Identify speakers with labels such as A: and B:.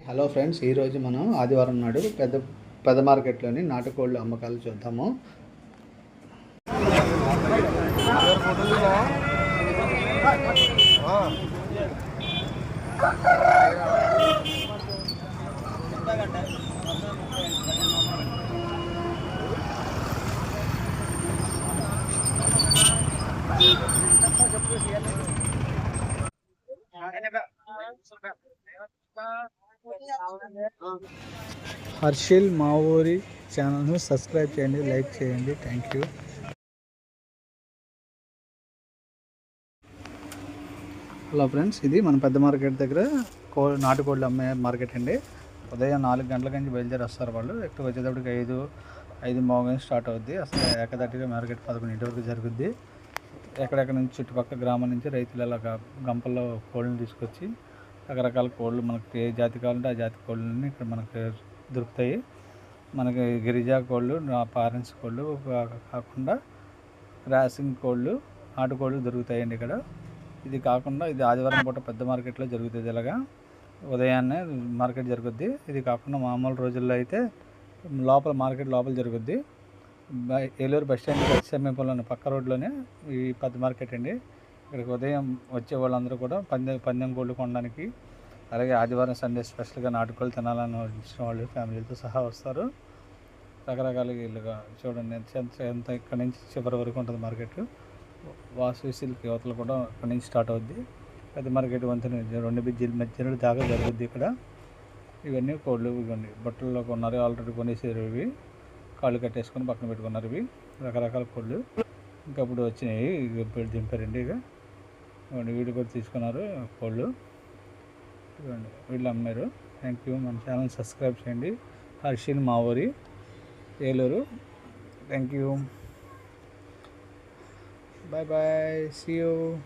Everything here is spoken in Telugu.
A: హలో ఫ్రెండ్స్ ఈరోజు మనం ఆదివారం నాడు పెద్ద పెద్ద మార్కెట్లోని నాటుకోళ్ళు అమ్మకాలు చూద్దాము. హర్షిల్ మా ఊరి ఛానల్ను సబ్స్క్రైబ్ చేయండి లైక్ చేయండి. Thank you. హలో ఫ్రెండ్స్ ఇది మన పెద్ద మార్కెట్ దగ్గర కో నాటుకోళ్ళు అమ్మే మార్కెట్ అండి. ఉదయం నాలుగు గంటల నుంచి బయలుదేరి వస్తారు వాళ్ళు. ఎక్కడ వచ్చేటప్పటికి ఐదు ఐదు మోగం స్టార్ట్ అవుద్ది. అసలు ఏకదాటిగా మార్కెట్ పదకొండింటి వరకు జరుగుద్ది. ఎక్కడెక్కడ నుంచి చుట్టుపక్కల గ్రామం నుంచి రైతులు అలా గ- గంపల్లో కోళ్ళని తీసుకొచ్చి రకరకాల కోళ్ళు మనకి ఏ జాతి కావాలంటే ఆ జాతి కోళ్ళని ఇక్కడ మనకి దొరుకుతాయి. మనకి గిరిజా కోళ్ళు నా పారెంట్స్ కోళ్ళు కాకుండా క్రాసింగ్ కోళ్ళు నాటుకోళ్ళు దొరుకుతాయండి ఇక్కడ. ఇది కాకుండా ఇది ఆదివారం పూట పెద్ద మార్కెట్లో జరుగుతుంది ఇలాగా. ఉదయాన్నే మార్కెట్ జరుగుద్ది. ఇది కాకుండా మామూలు రోజుల్లో అయితే లోపల మార్కెట్ లోపల జరుగుద్ది. ఏలూరు బస్ స్టాండ్ సమీపంలోనే పక్క రోడ్లోనే ఈ పెద్ద మార్కెట్ అండి. ఇక్కడికి ఉదయం వచ్చే వాళ్ళందరూ కూడా పందెం పందెం కోళ్ళు కొనడానికి అలాగే ఆదివారం సండే స్పెషల్గా నాటుకోళ్ళు తినాలని వాళ్ళు ఫ్యామిలీతో సహా వస్తారు. రకరకాల ఇల్లుగా చూడండి ఎంత ఎంత- ఎంత ఇక్కడ నుంచి చివరి వరకు ఉంటుంది మార్కెట్. వాసు సిల్క్ యువతలు కూడా ఇక్కడ నుంచి స్టార్ట్ అవుద్ది. పెద్ద మార్కెట్ వంతెన రెండు బిజ్జీల మధ్య దాకా జరుగుద్ది ఇక్కడ. ఇవన్నీ కోళ్ళు ఇవన్నీ బట్టల్లో కొన్నారు ఆల్రెడీ కొనేసారు ఇవి. కాళ్ళు కట్టేసుకొని పక్కన పెట్టుకున్నారు ఇవి. రకరకాల కోళ్ళు. ఇంకా అప్పుడు వచ్చినాయి ఇవి ఇప్పుడు దింపారండి ఇక వీడు కూడా తీసుకున్నారు కోళ్ళు. వీళ్ళు అమ్మారు. Thank you. మన ఛానల్ సబ్స్క్రైబ్ చేయండి. Harshil Mavuri Eluru. Thank you. Bye bye. See you.